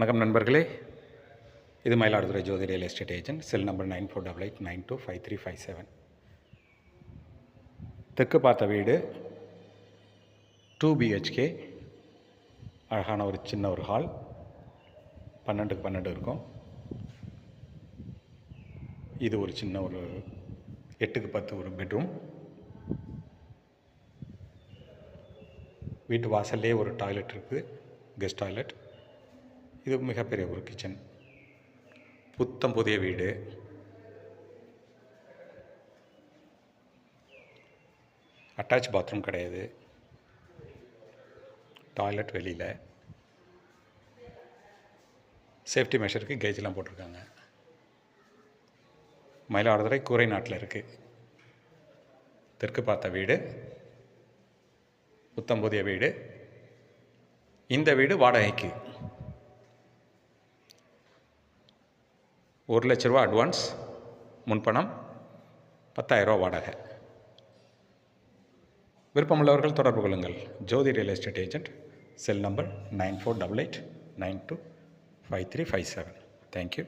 வணக்கம் நண்பர்களே. இது Mayiladuthurai Jothi real estate agent cell number nine four double eight nine two five three five seven. தெற்கு பார்த்த வீடு டூ பிஹெச்கே அழகான ஒரு சின்ன ஒரு ஹால் பன்னெண்டுக்கு பன்னெண்டு இருக்கும். இது ஒரு சின்ன ஒரு எட்டுக்கு பத்து ஒரு பெட்ரூம் வீட்டு வாசல்லே ஒரு டாய்லெட் இருக்குது கெஸ்ட் டாய்லெட் இது மிகப்பெரிய ஒரு கிச்சன் புத்தம் புதிய வீடு. அட்டாச் பாத்ரூம் கிடையாது. டாய்லெட் வெளியில். சேஃப்டி மெஷருக்கு கேஜ்லாம் போட்டிருக்காங்க. மயிலாடுதுறை கூரை நாட்டில் இருக்குது தெற்கு பார்த்த வீடு. புத்தம் புதிய வீடு. இந்த வீடு வாடகைக்கு. ஒரு லட்ச ரூபா அட்வான்ஸ் முன்பணம் பத்தாயிரரூபா வாடகை. விருப்பமுள்ளவர்கள் தொடர்பு கொள்ளுங்கள். Jothi real estate agent cell number nine four double eight nine two five three five seven thank you